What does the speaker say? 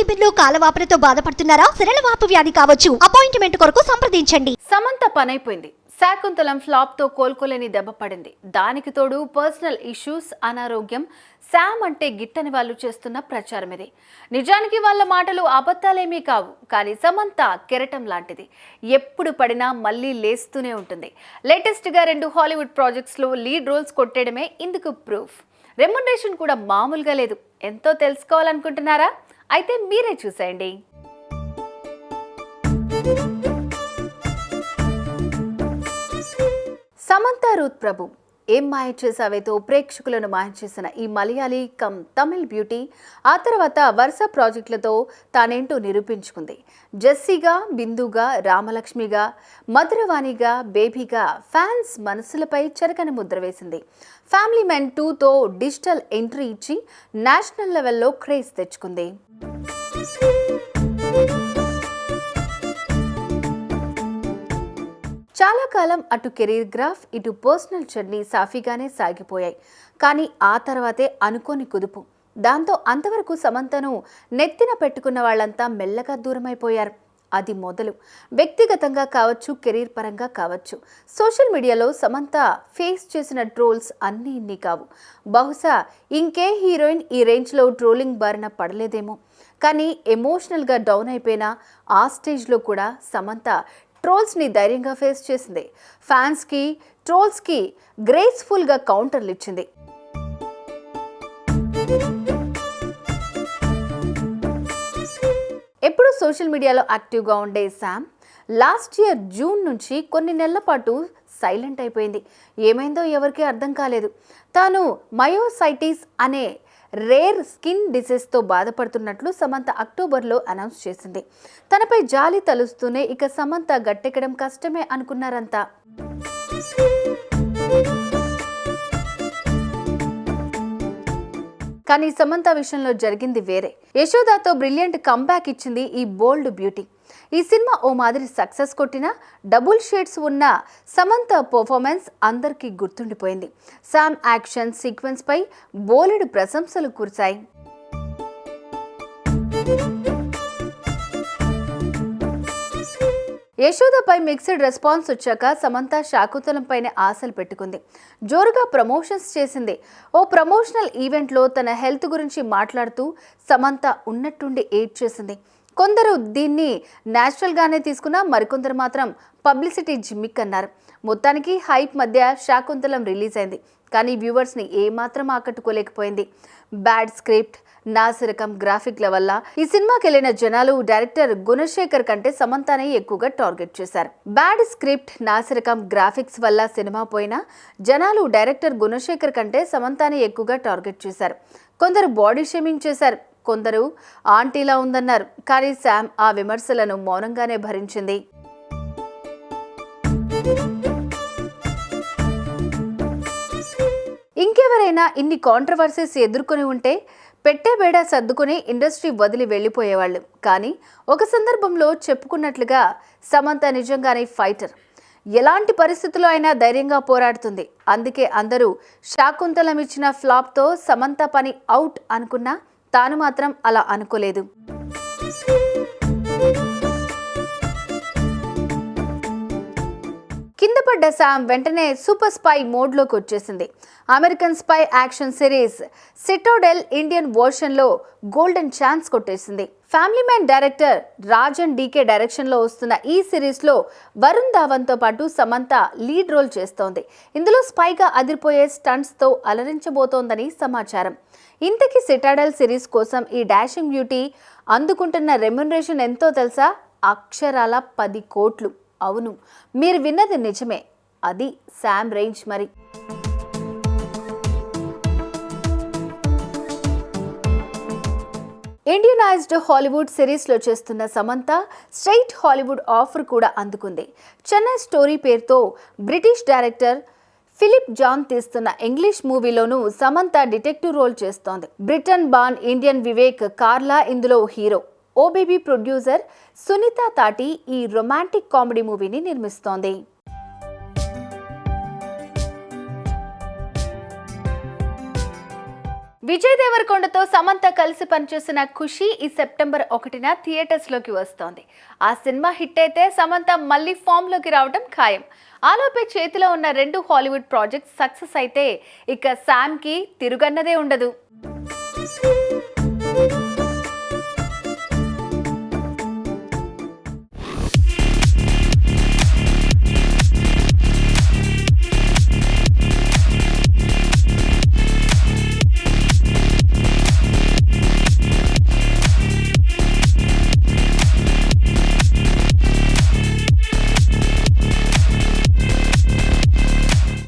టిఫిన్లు కాలవాపులతో బాధపడుతున్నారా? సరళ వాపు వ్యాధి కావచ్చు. అపాయింట్మెంట్ కొరకు సంప్రదించండి. సమంత పనైపోయింది. శాకుంతలం ఫ్లాప్తో కోలుకోలేని దెబ్బ పడింది. దానికి తోడు పర్సనల్ ఇష్యూస్ అనారోగ్యం శామ్ అంటే గిట్టని వాళ్ళు చేస్తున్న ప్రచారం ఇది. నిజానికి వాళ్ళ మాటలు అబద్ధాలేమీ కావు. కానీ సమంత కెరటం లాంటిది. ఎప్పుడు పడినా మళ్ళీ లేస్తూనే ఉంటుంది. లేటెస్ట్గా రెండు హాలీవుడ్ ప్రాజెక్ట్స్లో లీడ్ రోల్స్ కొట్టేయడమే ఇందుకు ప్రూఫ్. రెమ్యునరేషన్ కూడా మామూలుగా లేదు. ఎంతో తెలుసుకోవాలనుకుంటున్నారా? అయితే మీరే చూసేయండి. సమంత రూత్ ప్రభు. ఏం మాయ చేసావేతో ప్రేక్షకులను మాయ చేసిన ఈ మలయాళీ కమ్ తమిళ్ బ్యూటీ ఆ తర్వాత వరుస ప్రాజెక్టులతో తానేంటో నిరూపించుకుంది. జెస్సీగా బిందుగా రామలక్ష్మిగా మధురవాణిగా బేబీగా ఫ్యాన్స్ మనసులపై చెరకని ముద్ర వేసింది. ఫ్యామిలీ మెన్ టూతో డిజిటల్ ఎంట్రీ ఇచ్చి నేషనల్ లెవెల్లో క్రేజ్ తెచ్చుకుంది. చాలా కాలం అటు కెరీర్ గ్రాఫ్ ఇటు పర్సనల్ జర్నీ సాఫీగానే సాగిపోయాయి. కానీ ఆ తర్వాతే అనుకోని కుదుపు. దాంతో అంతవరకు సమంతను నెత్తిన పెట్టుకున్న వాళ్ళంతా మెల్లగా దూరమైపోయారు. అది మొదలు. వ్యక్తిగతంగా కావచ్చు కెరీర్ పరంగా కావచ్చు. సోషల్ మీడియాలో సమంత ఫేస్ చేసిన ట్రోల్స్ అన్నీ ఇన్ని కావు. బహుశా ఇంకే హీరోయిన్ ఈ రేంజ్లో ట్రోలింగ్ బారిన పడలేదేమో. కానీ ఎమోషనల్గా డౌన్ అయిపోయిన ఆ స్టేజ్లో కూడా సమంత ట్రోల్స్ని ధైర్యంగా ఫేస్ చేసింది. ఫ్యాన్స్కి ట్రోల్స్కి గ్రేస్ఫుల్గా కౌంటర్లు ఇచ్చింది. ఎప్పుడూ సోషల్ మీడియాలో యాక్టివ్గా ఉండే శామ్ లాస్ట్ ఇయర్ జూన్ నుంచి కొన్ని నెలల పాటు సైలెంట్ అయిపోయింది. ఏమైందో ఎవరికీ అర్థం కాలేదు. తాను మయోసైటిస్ అనే రేర్ స్కిన్ డిసీజ్తో బాధపడుతున్నట్లు సమంత అక్టోబర్లో అనౌన్స్ చేసింది. తనపై జాలి తలుస్తూనే ఇక సమంత గట్టెక్కడం కష్టమే అనుకున్నారంతా. కానీ సమంత విషయంలో జరిగింది వేరే. యశోదాతో బ్రిలియంట్ కంబ్యాక్ ఇచ్చింది ఈ బోల్డ్ బ్యూటీ. ఈ సినిమా ఓ మాదిరి సక్సెస్ కొట్టిన డబుల్ షేడ్స్ ఉన్న సమంత పర్ఫార్మెన్స్ అందరికీ గుర్తుండిపోయింది. సామ్ యాక్షన్ సీక్వెన్స్ పై బోలెడు ప్రశంసలు కురిశాయి. యశోదపై మిక్స్డ్ రెస్పాన్స్ వచ్చాక సమంత శాకుంతలంపైనే ఆశలు పెట్టుకుంది. జోరుగా ప్రమోషన్స్ చేసింది. ఓ ప్రమోషనల్ ఈవెంట్లో తన హెల్త్ గురించి మాట్లాడుతూ సమంత ఉన్నట్టుండి ఎయిడ్ చేసింది. కొందరు దీన్ని న్యాచురల్గానే తీసుకున్నా మరికొందరు మాత్రం పబ్లిసిటీ జిమ్మిక్ అన్నారు. మొత్తానికి హైప్ మధ్య శాకుంతలం రిలీజ్ అయింది. కానీ వ్యూవర్స్ని ఏమాత్రం ఆకట్టుకోలేకపోయింది. బ్యాడ్ స్క్రిప్ట్ నాసిరకం గ్రాఫిక్ల వల్ల ఈ సినిమాకి వెళ్ళిన జనాలు డైరెక్టర్ గుణశేఖర్ కంటే సమంతానే ఎక్కువగా టార్గెట్ చేశారు. బ్యాడ్ స్క్రిప్ట్ నాసిరకం గ్రాఫిక్స్ వల్ల సినిమా పోయినా జనాలు డైరెక్టర్ గుణశేఖర్ కంటే సమంతానే ఎక్కువగా టార్గెట్ చేశారు. కొందరు బాడీ షేమింగ్ చేశారు. కొందరు ఆంటీలా ఉందన్నారు. కానీ శామ్ ఆ విమర్శలను మౌనంగానే భరించింది. ఇంకెవరైనా ఇన్ని కాంట్రవర్సీస్ ఎదుర్కొని ఉంటే పెట్టే బేడ సర్దుకుని ఇండస్ట్రీ వదిలి వెళ్ళిపోయేవాళ్ళు. కానీ ఒక సందర్భంలో చెప్పుకున్నట్లుగా సమంత నిజంగానే ఫైటర్. ఎలాంటి పరిస్థితుల్లో అయినా ధైర్యంగా పోరాడుతుంది. అందుకే అందరూ శాకుంతలం ఇచ్చిన ఫ్లాప్తో సమంత పని అవుట్ అనుకున్నా తాను మాత్రం అలా అనుకోలేదు. బయటపడ్డ శామ్ వెంటనే సూపర్ స్పై మోడ్లోకి వచ్చేసింది. American spy action series Citadel Indian వర్షన్లో golden chance కొట్టేసింది. Family man director Rajan DK డైరెక్షన్లో వస్తున్న ఈ సిరీస్లో వరుణ్ ధావన్తో పాటు సమంత లీడ్ రోల్ చేస్తోంది. ఇందులో స్పైగా అదిరిపోయే స్టంట్స్తో అలరించబోతోందని సమాచారం. ఇంతకీ సిటాడెల్ సిరీస్ కోసం ఈ డాషింగ్ బ్యూటీ అందుకుంటున్న రెమ్యునరేషన్ ఎంతో తెలుసా? అక్షరాల పది కోట్లు. అవును మీరు విన్నది నిజమే. అది శామ్ రేంజ్ మరి. ఇండియనైజ్డ్ హాలీవుడ్ సిరీస్లో చేస్తున్న సమంత స్ట్రైట్ హాలీవుడ్ ఆఫర్ కూడా అందుకుంది. చెన్నై స్టోరీ పేరుతో బ్రిటిష్ డైరెక్టర్ ఫిలిప్ జాన్ తీస్తున్న ఇంగ్లీష్ మూవీలోనూ సమంత డిటెక్టివ్ రోల్ చేస్తోంది. Britain born Indian Vivek Kalra ఇందులో హీరో. ఓబీబీ ప్రొడ్యూసర్ సునీత తాటి ఈ రొమాంటిక్ కామెడీ మూవీని నిర్మిస్తోంది. విజయ్ దేవరకొండతో సమంత కలిసి పనిచేసిన ఖుషి ఈ సెప్టెంబర్ ఒకటిన థియేటర్స్లోకి వస్తోంది. ఆ సినిమా హిట్ అయితే సమంత మళ్ళీ ఫామ్లోకి రావడం ఖాయం. ఆలోపే చేతిలో ఉన్న రెండు హాలీవుడ్ ప్రాజెక్ట్స్ సక్సెస్ అయితే ఇక శామ్కి తిరుగన్నదే ఉండదు.